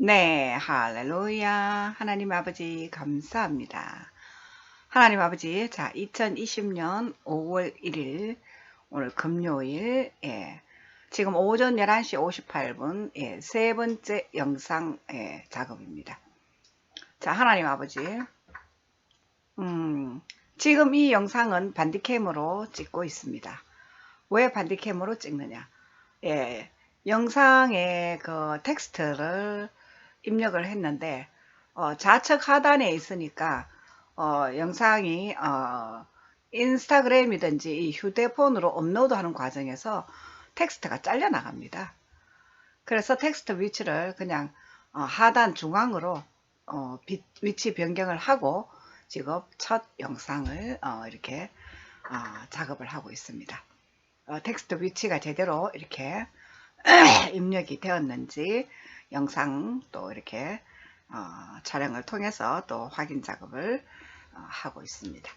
네, 할렐루야. 하나님 아버지, 감사합니다. 하나님 아버지, 자, 2020년 5월 1일, 오늘 금요일, 예, 지금 오전 11시 58분, 예, 세 번째 영상, 예, 작업입니다. 자, 하나님 아버지, 음, 지금 이 영상은 반디캠으로 찍고 있습니다. 왜 반디캠으로 찍느냐? 예, 영상의 그 텍스트를 입력을 했는데 어, 좌측 하단에 있으니까 어, 영상이 어, 인스타그램이든지 이 휴대폰으로 업로드하는 과정에서 텍스트가 잘려 나갑니다. 그래서 텍스트 위치를 그냥 어, 하단 중앙으로 어, 비, 위치 변경을 하고 지금 첫 영상을 어, 이렇게 어, 작업을 하고 있습니다. 어, 텍스트 위치가 제대로 이렇게 입력이 되었는지 영상 또 이렇게 어, 촬영을 통해서 또 확인 작업을 어, 하고 있습니다.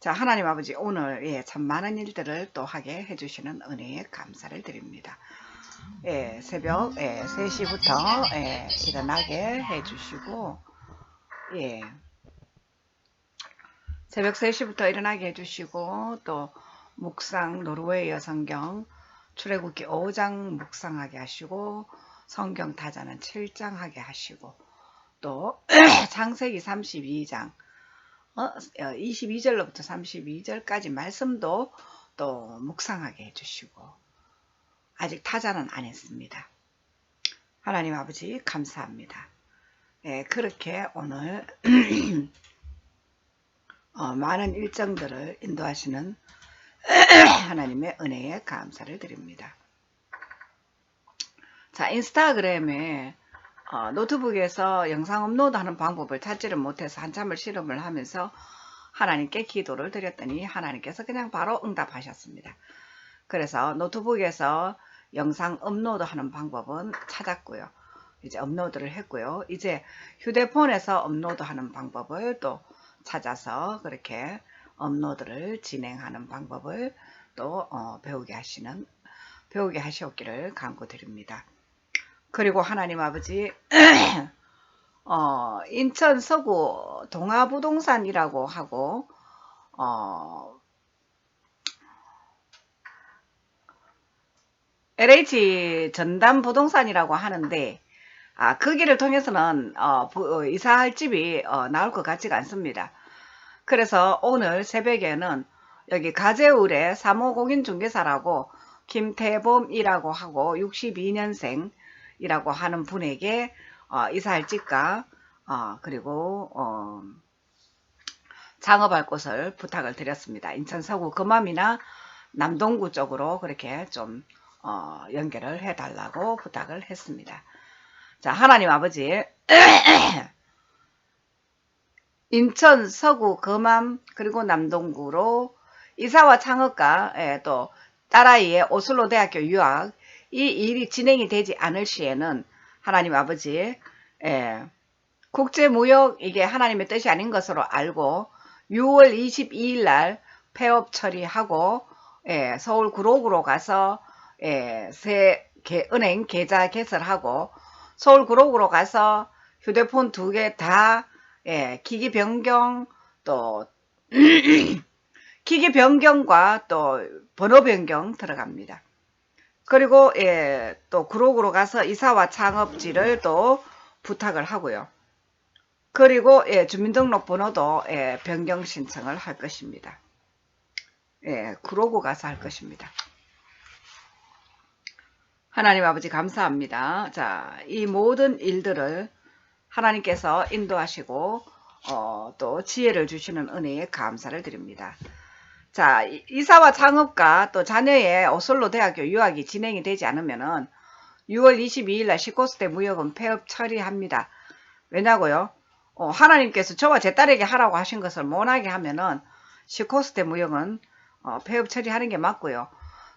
자 하나님 아버지 오늘 예, 참 많은 일들을 또 하게 해주시는 은혜에 감사를 드립니다. 예, 새벽 예, 3시부터 예, 일어나게 해주시고 예, 새벽 3시부터 일어나게 해주시고 또 묵상 노르웨이어 성경 출애굽기 5장 묵상하게 하시고 성경 타자는 7장 하게 하시고 또 창세기 32장 어, 22절로부터 32절까지 말씀도 또 묵상하게 해주시고 아직 타자는 안 했습니다. 하나님 아버지 감사합니다. 예, 그렇게 오늘 어, 많은 일정들을 인도하시는 하나님의 은혜에 감사를 드립니다. 자, 인스타그램에 어, 노트북에서 영상 업로드하는 방법을 찾지를 못해서 한참을 실험을 하면서 하나님께 기도를 드렸더니 하나님께서 그냥 바로 응답하셨습니다. 그래서 노트북에서 영상 업로드하는 방법은 찾았고요. 이제 업로드를 했고요. 이제 휴대폰에서 업로드하는 방법을 또 찾아서 그렇게 업로드를 진행하는 방법을 또 어, 배우게 하시는 배우게 하시옵기를 간구드립니다. 그리고 하나님 아버지 어, 인천 서구 동아부동산이라고 하고 어, LH 전담 부동산이라고 하는데 아, 그 길을 통해서는 어, 부, 어, 이사할 집이 어, 나올 것 같지가 않습니다. 그래서 오늘 새벽에는 여기 가재울의 사모공인중개사라고 김태범이라고 하고 62년생 이라고 하는 분에게 어, 이사할 집과 어, 그리고 어, 창업할 곳을 부탁을 드렸습니다. 인천 서구 금암이나 남동구 쪽으로 그렇게 좀 어, 연결을 해달라고 부탁을 했습니다. 자 하나님 아버지 인천 서구 금암 그리고 남동구로 이사와 창업과 예, 또 딸아이의 오슬로 대학교 유학 이 일이 진행이 되지 않을 시에는 하나님 아버지 예, 국제무역 이게 하나님의 뜻이 아닌 것으로 알고 6월 22일 날 폐업 처리하고 예, 서울 구로구로 가서 예, 새 개, 은행 계좌 개설하고 서울 구로구로 가서 휴대폰 두 개다 예, 기기 변경 또 기기 변경과 또 번호 변경 들어갑니다. 그리고 예, 또 구로구로 가서 이사와 창업지를 또 부탁을 하고요. 그리고 예, 주민등록 번호도 예, 변경 신청을 할 것입니다. 예, 구로구 가서 할 것입니다. 하나님 아버지 감사합니다. 자, 이 모든 일들을 하나님께서 인도하시고 어, 또 지혜를 주시는 은혜에 감사를 드립니다. 자, 이사와 창업과 또 자녀의 오슬로 대학교 유학이 진행이 되지 않으면은 6월 22일 날 19세 때 무역은 폐업 처리합니다. 왜냐고요? 어, 하나님께서 저와 제 딸에게 하라고 하신 것을 못하게 하면은 19세 때 무역은 어, 폐업 처리하는 게 맞고요.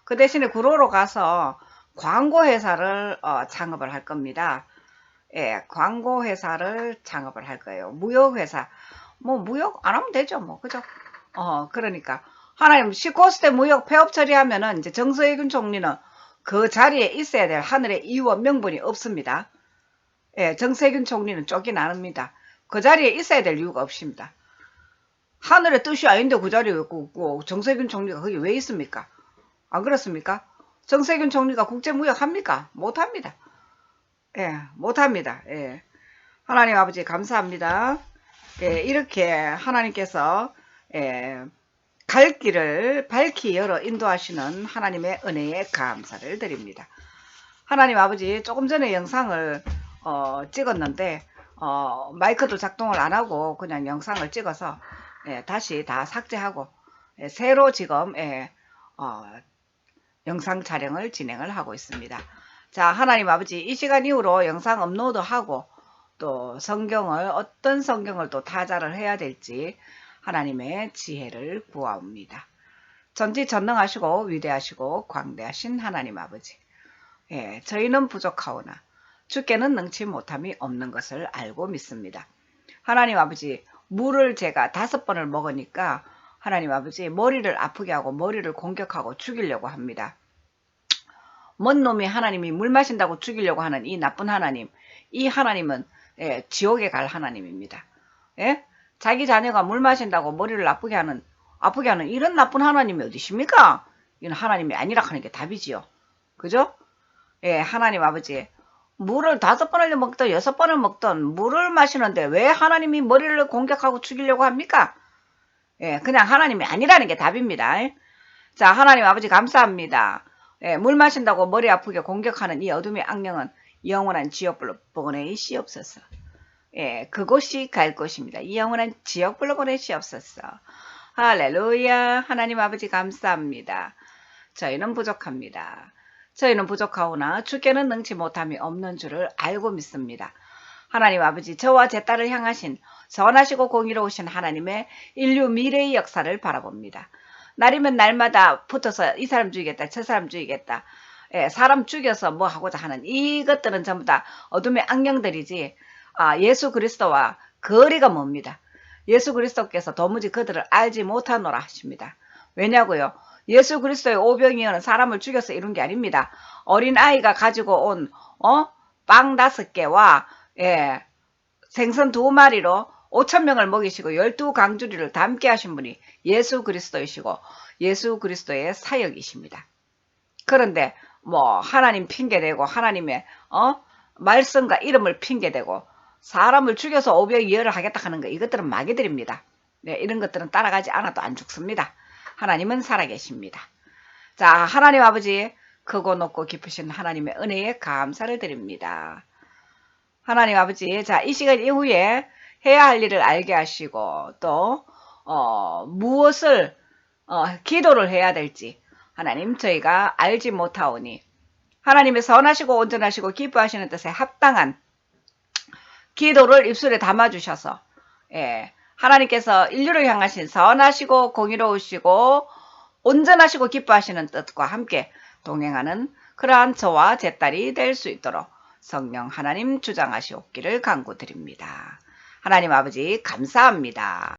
그 대신에 구로로 가서 광고회사를 어, 창업을 할 겁니다. 예, 광고회사를 창업을 할 거예요. 무역회사. 뭐, 무역 안 하면 되죠. 뭐, 그죠? 어, 그러니까. 하나님, 19세 때 무역 폐업 처리하면은 이제 정서혜균 총리는 그 자리에 있어야 될 하늘의 이유와 명분이 없습니다. 예, 정세균 총리는 쫓긴 않습니다. 그 자리에 있어야 될 이유가 없습니다. 하늘의 뜻이 아닌데 그 자리에 왜 있고 정세균 총리가 거기 왜 있습니까? 안 그렇습니까? 정세균 총리가 국제무역 합니까? 못합니다. 예, 못합니다. 예. 하나님 아버지 감사합니다. 예, 이렇게 하나님께서 예, 갈 길을 밝히 열어 인도하시는 하나님의 은혜에 감사를 드립니다. 하나님 아버지 조금 전에 영상을 어, 찍었는데 어, 마이크도 작동을 안 하고 그냥 영상을 찍어서 예, 다시 다 삭제하고 예, 새로 지금 예, 어, 영상 촬영을 진행을 하고 있습니다. 자 하나님 아버지 이 시간 이후로 영상 업로드하고 또 성경을 어떤 성경을 또 타자를 해야 될지 하나님의 지혜를 구하옵니다. 전지전능하시고 위대하시고 광대하신 하나님 아버지 예, 저희는 부족하오나 주께는 능치 못함이 없는 것을 알고 믿습니다. 하나님 아버지 물을 제가 다섯 번을 먹으니까 하나님 아버지 머리를 아프게 하고 머리를 공격하고 죽이려고 합니다. 먼 놈이 하나님이 물 마신다고 죽이려고 하는 이 나쁜 하나님 이 하나님은 예, 지옥에 갈 하나님입니다. 예? 자기 자녀가 물 마신다고 머리를 아프게 하는 아프게 하는 이런 나쁜 하나님이 어디십니까? 이건 하나님이 아니라 하는 게 답이지요. 그죠? 예, 하나님 아버지 물을 다섯 번을 먹든 여섯 번을 먹든 물을 마시는데 왜 하나님이 머리를 공격하고 죽이려고 합니까? 예, 그냥 하나님이 아니라는 게 답입니다. 자, 하나님 아버지 감사합니다. 예, 물 마신다고 머리 아프게 공격하는 이 어둠의 악령은 영원한 지옥불로 보내시옵소서. 예, 그곳이 갈 곳입니다. 이 영원한 지옥불로 보내시옵소서. 할렐루야. 하나님 아버지 감사합니다. 저희는 부족합니다. 저희는 부족하오나 주께는 능치 못함이 없는 줄을 알고 믿습니다. 하나님 아버지 저와 제 딸을 향하신 선하시고 공의로우신 하나님의 인류 미래의 역사를 바라봅니다. 날이면 날마다 붙어서 이 사람 죽이겠다 저 사람 죽이겠다 예, 사람 죽여서 뭐 하고자 하는 이것들은 전부 다 어둠의 악령들이지 아, 예수 그리스도와 거리가 멉니다. 예수 그리스도께서 도무지 그들을 알지 못하노라 하십니다. 왜냐고요? 예수 그리스도의 오병이어는 사람을 죽여서 이룬 게 아닙니다. 어린 아이가 가지고 온 어? 빵 다섯 개와 예, 생선 두 마리로 5천 명을 먹이시고 열두 강주리를 담게 하신 분이 예수 그리스도이시고 예수 그리스도의 사역이십니다. 그런데 뭐 하나님 핑계대고 하나님의 어? 말씀과 이름을 핑계대고 사람을 죽여서 오병 이어를 하겠다 하는 거 이것들은 마귀들입니다. 네, 이런 것들은 따라가지 않아도 안 죽습니다. 하나님은 살아계십니다. 자, 하나님 아버지 크고 높고 깊으신 하나님의 은혜에 감사를 드립니다. 하나님 아버지, 자, 이 시간 이후에 해야 할 일을 알게 하시고 또 어, 무엇을 어, 기도를 해야 될지 하나님 저희가 알지 못하오니 하나님의 선하시고 온전하시고 기뻐하시는 뜻에 합당한 기도를 입술에 담아주셔서 예, 하나님께서 인류를 향하신 선하시고 공의로우시고 온전하시고 기뻐하시는 뜻과 함께 동행하는 그러한 저와 제 딸이 될 수 있도록 성령 하나님 주장하시옵기를 간구드립니다. 하나님 아버지 감사합니다.